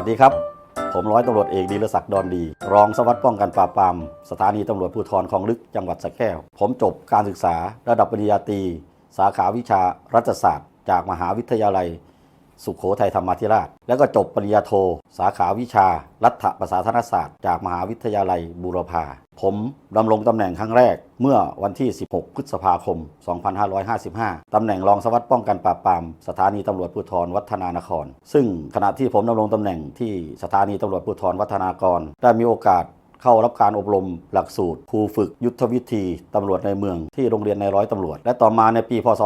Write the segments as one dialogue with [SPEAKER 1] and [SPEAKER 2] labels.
[SPEAKER 1] วัสดีครับ ผมร้อยตำรวจเอกดีลศักดิ์ดอนดี รองสวัสดิ์ป้องกันปราบปราม สถานีตำรวจภูธรคลองลึกจังหวัดสระแก้ว ผมจบการศึกษา ระดับปริญญาตรี สาขาวิชารัฐศาสตร์ จากมหาวิทยาลัย สุขโขทัยธรรมาธิราช แล้วก็จบปริญญาโท สาขาวิชา รัฐประศาสนศาสตร์จากมหาวิทยาลัยบูรพา ผมดำรงตำแหน่งครั้งแรกเมื่อวันที่ 16 พฤษภาคม 2555 ตำแหน่งรองสวัสดิ์ป้องกันปราบปรามสถานีตำรวจภูธรวัฒนานคร ซึ่งขณะที่ผมดำรงตำแหน่งที่สถานีตำรวจภูธรวัฒนากร ได้มีโอกาส เข้ารับการอบรมหลักสูตรครูฝึกยุทธวิธีตำรวจในเมืองที่โรงเรียนในร้อยตำรวจ และต่อมาในปีพศ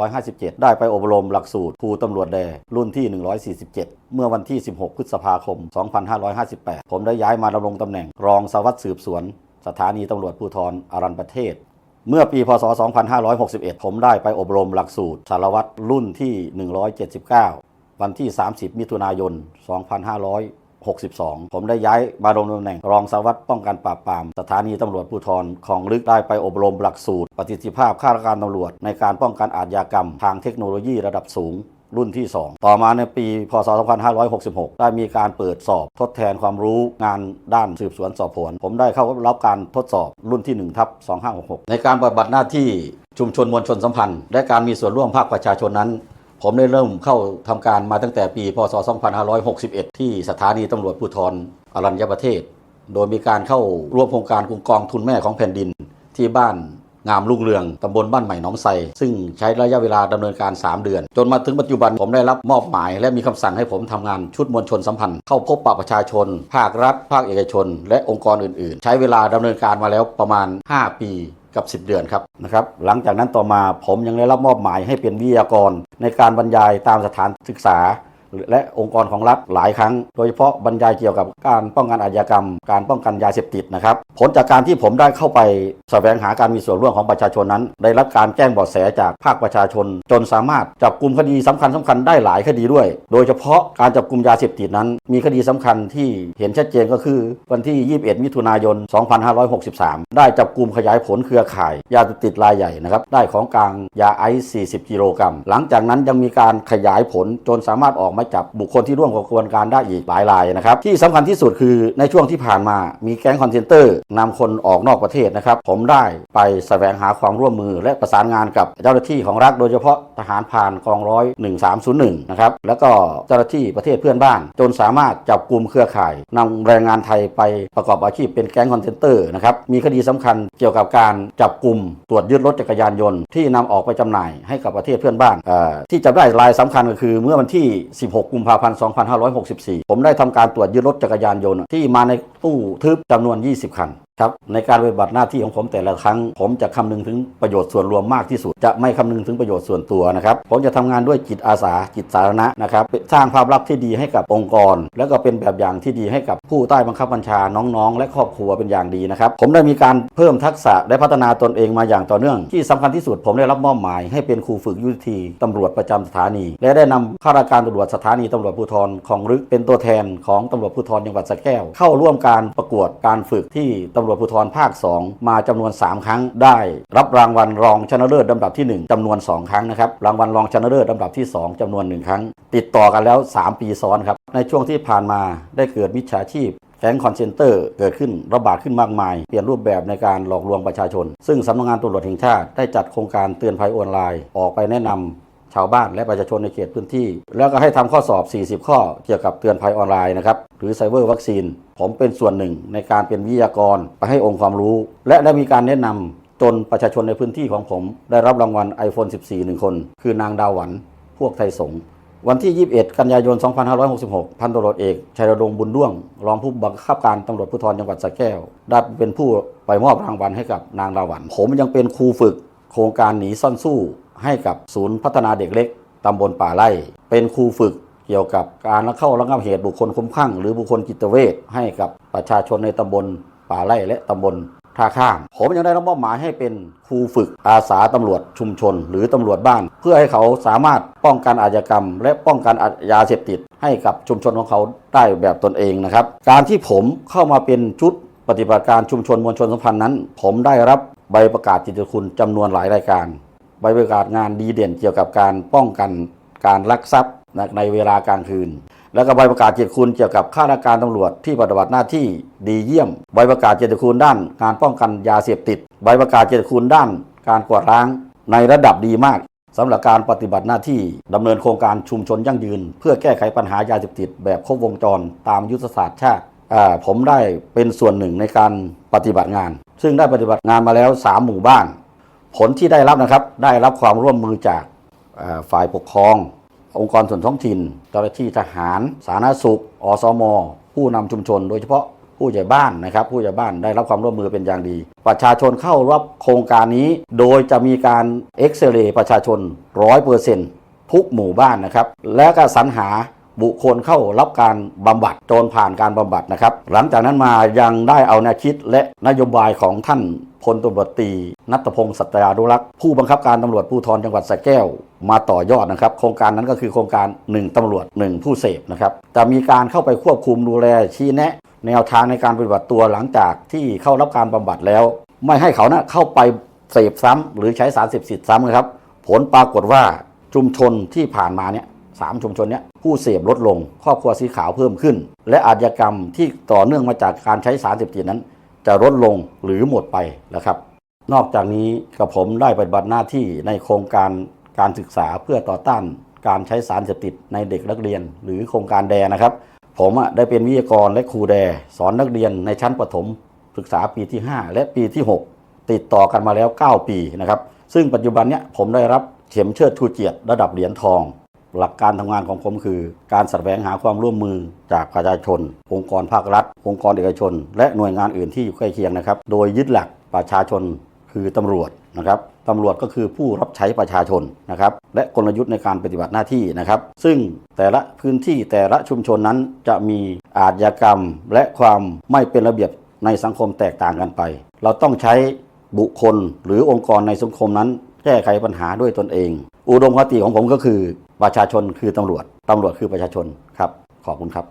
[SPEAKER 1] 2557 ได้ไปอบรมหลักสูตรครูตำรวจแดรุ่นที่ 147 เมื่อวันที่ 16 พฤษภาคม 2558 ผมได้ย้ายมาดำรงตำแหน่งรองสารวัสดิ์สืบสวน สถานีตำรวจภูธรอรัญประเทศเมื่อปีพศ 2561 ผมได้ไปอบรมหลักสูตรสารวัตรรุ่นที่ 179 วันที่ 30 มิถุนายน 2500 2562 ผมได้ย้ายมาดำรงตำแหน่ง รองสารวัตรป้องกันปราบปราม สถานีตำรวจภูธรของลึกได้ไปอบรมหลักสูตร ประสิทธิภาพข้าราชการตำรวจ ในการป้องกันอาชญากรรม ทางเทคโนโลยีระดับสูงรุ่นที่ 2 ต่อมาในปี พศ 2566 ได้มีการเปิดสอบทดแทนความรู้งานด้านสืบสวนสอบสวน ผมได้เข้ารับการทดสอบรุ่นที่ 1 ทับ 2566 ในการปฏิบัติหน้าที่ชุมชนมวลชนสัมพันธ์ และการมีส่วนร่วมภาคประชาชนนั้น ผมได้เริ่มเข้าทำการมาตั้งแต่ปี พศ 2561 ที่สถานีตำรวจภูธรอรัญญประเทศ โดยมีการเข้าร่วมโครงการกลุ่มกองทุนแม่ของแผ่นดิน ที่บ้านงามลุงเรืองตำบลบ้านใหม่หนองไทรซึ่งใช้ระยะเวลาดำเนินการ 3 เดือน จนมาถึงปัจจุบันผมได้รับมอบหมาย และมีคำสั่งให้ผมทำงานชุดมวลชนสัมพันธ์ เข้าพบปะประชาชน ภาครัฐ ภาคเอกชน และองค์กรอื่น ๆ ใช้เวลาดำเนินการมาแล้วประมาณ 5 ปี กับ 10 เดือนครับนะครับหลังจากนั้นต่อมาผมยังได้รับมอบหมายให้เป็นวิทยากร ในการบรรยายตามสถานศึกษา และองค์กรของรัฐหลายครั้ง โดยเฉพาะบรรยายเกี่ยวกับการป้องกันอาชญากรรม การป้องกันยาเสพติดนะครับ ผลจากการที่ผมได้เข้าไปแสวงหาการมีส่วนร่วมของประชาชนนั้น ได้รับการแจ้งเบาะแสจากภาคประชาชน จนสามารถจับกลุ่มคดีสำคัญสคัญได้หลายคดีด้วย โดยเฉพาะการจับกลุ่มยาเสพติดนั้น มีคดีสำคัญที่เห็นชัดเจนก็คือวันที่ 21 มิถุนายน 2563 ได้จับกลุ่มขยายผลเครือข่าย ยาเสพติดรายใหญ่นะครับได้ของกลางยาไอซ์40 กิโลกรัมหลังจากนั้นยังมีการขยายผลจนสามารถออกหมาจับบุคคลที่ร่วมกับกระบวนการได้อีกหลายรายนะครับที่สำคัญที่สุดคือในช่วงที่ผ่านมามีแก๊งคอนเทนเตอร์นำคนออกนอกประเทศนะครับ ผมได้ไปแสวงหาความร่วมมือ และประสานงานกับเจ้าหน้าที่ของรัฐโดยเฉพาะทหารพรานกองร้อย1301นะครับแล้วก็เจ้าหน้าที่ประเทศเพื่อนบ้าน จนสามารถจับกลุ่มเครือข่ายนำแรงงานไทยไปประกอบอาชีพเป็นแก๊งคอนเทนเตอร์นะครับมีคดีสำคัญเกี่ยวกับการจับกลุ่มตรวจยึดรถจักรยานยนต์ที่นำออกไปจำหน่ายให้กับประเทศเพื่อนบ้านที่จับได้รายสำคัญก็คือเมื่อวันที่16 กุมภาพันธ์ 2564 ผมได้ทำการตรวจยึดรถจักรยานยนต์ที่มาใน ตู้ทึบจำนวน 20 คันครับในการปฏิบัติหน้าที่ของผมแต่ละครั้ง ผมจะคำนึงถึงประโยชน์ส่วนรวมมากที่สุด จะไม่คำนึงถึงประโยชน์ส่วนตัวนะครับผมจะทำงานด้วยจิตอาสาจิตสาธารณะนะครับสร้างภาพลักษณ์ที่ดีให้กับองค์กร แล้วก็เป็นแบบอย่างที่ดีให้กับผู้ใต้บังคับบัญชาน้องๆ และครอบครัวเป็นอย่างดีนะครับผมได้มีการเพิ่มทักษะและพัฒนาตนเองมาอย่างต่อเนื่อง ที่สำคัญที่สุด ผมได้รับมอบหมาย ให้เป็นครูฝึกยุทธธีตำรวจประจำสถานี และได้นำข้าราชการตำรวจสถานีตำรวจภูธรของรึกเป็นตัวแทนของตำรวจภูธรจังหวัดสระแก้วเข้าร่วมการประกวดการฝึกที่ตำรวจภูธรภาค 2 มาจำนวน 3 ครั้งได้ รับรางวัลรองชนะเลิศลำดับที่ 1จำนวน 2 ครั้งนะครับรางวัลรองชนะเลิศลำดับที่ 2จำนวน 1 ครั้ง ติดต่อกันแล้ว 3 ปีซ้อนครับในช่วงที่ผ่านมาได้เกิดมิจฉาชีพแก๊งคอนเซนเตอร์เกิดขึ้นระบาดขึ้นมากมาย เปลี่ยนรูปแบบในการหลอกลวงประชาชน ซึ่งสำนักงานตำรวจแห่งชาติได้จัดโครงการเตือนภัยออนไลน์ออกไปแนะนำ ชาวบ้านและประชาชนในเขตพื้นที่ แล้วก็ให้ทำข้อสอบ 40 ข้อเกี่ยวกับเตือนภัยออนไลน์นะครับหรือไซเบอร์วัคซีน ผมเป็นส่วนหนึ่งในการเป็นวิทยากรไปให้องค์ความรู้ และได้มีการแนะนำจนประชาชนในพื้นที่ของผม ได้รับรางวัล iPhone 14หนึ่งคน คือนางดาวหวันพวกไทยสงวันที่ 21 กันยายน 2566 พันตำรวจเอก ชัยรดงบุญด้วง รองผู้บังคับการตำรวจภูธรจังหวัดสระแก้ว ได้เป็นผู้ไปมอบรางวัลให้กับนางดาวหวัน ผมยังเป็นครูฝึก โครงการหนีซ่อนสู้ ให้กับศูนย์พัฒนาเด็กเล็กตำบลป่าไร่ เป็นครูฝึกเกี่ยวกับการเข้าระงับเหตุบุคคลคุ้มคลั่งหรือบุคคลจิตเวชให้กับประชาชนในตำบลป่าไร่และตำบลท่าข้าม ผมยังได้รับมอบหมายให้เป็นครูฝึกอาสาตำรวจชุมชน หรือตำรวจบ้าน เพื่อให้เขาสามารถป้องกันอาชญากรรม และป้องกันยาเสพติด ให้กับชุมชนของเขาได้แบบตนเองนะครับ การที่ผมเข้ามาเป็นชุดปฏิบัติการชุมชนมวลชนสัมพันธ์นั้น ผมได้รับใบประกาศจิตคุณจำนวนหลายรายการ ใบประกาศงานดีเด่นเกี่ยวกับการป้องกันการลักทรัพย์ในเวลากลางคืน แล้วก็ใบประกาศเกียรติคุณเกี่ยวกับข้าราชการตำรวจที่ปฏิบัติหน้าที่ดีเยี่ยม ใบประกาศเกียรติคุณด้านการป้องกันยาเสพติด ใบประกาศเกียรติคุณด้าน การกวาดล้างในระดับดีมากสำหรับการปฏิบัติหน้าที่ดำเนินโครงการชุมชนยั่งยืน เพื่อแก้ไขปัญหายาเสพติดแบบครบวงจรตามยุทธศาสตร์ชาติผมได้เป็นส่วนหนึ่งในการปฏิบัติงาน ซึ่งได้ปฏิบัติงานมาแล้ว 3 หมู่บ้าน ผลที่ได้รับนะครับได้รับความร่วมมือจากฝ่ายปกครอง องค์กรส่วนท้องถิ่นเจ้าหน้าที่ทหาร สาธารณสุขอสม ผู้นำชุมชน โดยเฉพาะผู้ใหญ่บ้านนะครับ ผู้ใหญ่บ้านได้รับความร่วมมือเป็นอย่างดี ประชาชนเข้ารับโครงการนี้ โดยจะมีการเอ็กซเรย์ประชาชน100%ทุกหมู่บ้านนะครับ และก็สรรหาบุคคลเข้ารับการบำบัดจนผ่านการบำบัดนะครับ หลังจากนั้นมายังได้เอาแนวคิดและนโยบายของท่าน พลตำรวจตีนัทพงศ์สัตยาดุรักษ์ผู้บังคับการตำรวจภูธรจังหวัดสระแก้ว มาต่อยอดนะครับ โครงการนั้นก็คือโครงการ 1ตำรวจ 1 ผู้เสพนะครับจะมีการเข้าไปควบคุมดูแลชี้แนะ แนวทางในการปฏิบัติตัวหลังจากที่เข้ารับการบำบัดแล้ว ไม่ให้เขานะเข้าไปเสพซ้ำหรือใช้สารเสพติดซ้ำนะครับ ผลปรากฏว่าชุมชนที่ผ่านมาเนี่ยสามชุมชนเนี้ยผู้เสพลดลง ครอบครัวสีขาวเพิ่มขึ้น และอาชญากรรมที่ต่อเนื่องมาจากการใช้สารเสพติดนั้น จะลดลงหรือหมดไปนะครับ นอกจากนี้กับผมได้ปฏิบัติหน้าที่ในโครงการการศึกษาเพื่อต่อต้านการใช้สารเสพติดในเด็กนักเรียน หรือโครงการแดนะครับ ผมอะได้เป็นวิทยากรและครูแด สอนนักเรียนในชั้นประถม ศึกษาปีที่ 5 และปีที่ 6 ติดต่อกันมาแล้ว 9 ปีนะครับ ซึ่งปัจจุบันเนี้ยผมได้รับเข็มเชิดชูเกียรติระดับเหรียญทอง หลักการทำงานของผมคือ การสแสวงหาความร่วมมือจากประชาชน องค์กรภาครัฐ องค์กรเอกชน และหน่วยงานอื่นที่อยู่ใกล้เคียงนะครับ โดยยึดหลักประชาชนคือตำรวจนะครับตำรวจก็คือผู้รับใช้ประชาชนนะครับ และกลยุทธ์ในการปฏิบัติหน้าที่นะครับ ซึ่งแต่ละพื้นที่แต่ละชุมชนนั้นจะมีอาชญากรรม และความไม่เป็นระเบียบในสังคมแตกต่างกันไป เราต้องใช้บุคคลหรือองค์กรในสังคมนั้น แก้ไขปัญหาด้วยตนเอง อุดมคติของผมก็คือประชาชนคือตำรวจตำรวจคือประชาชนครับ ขอบคุณครับ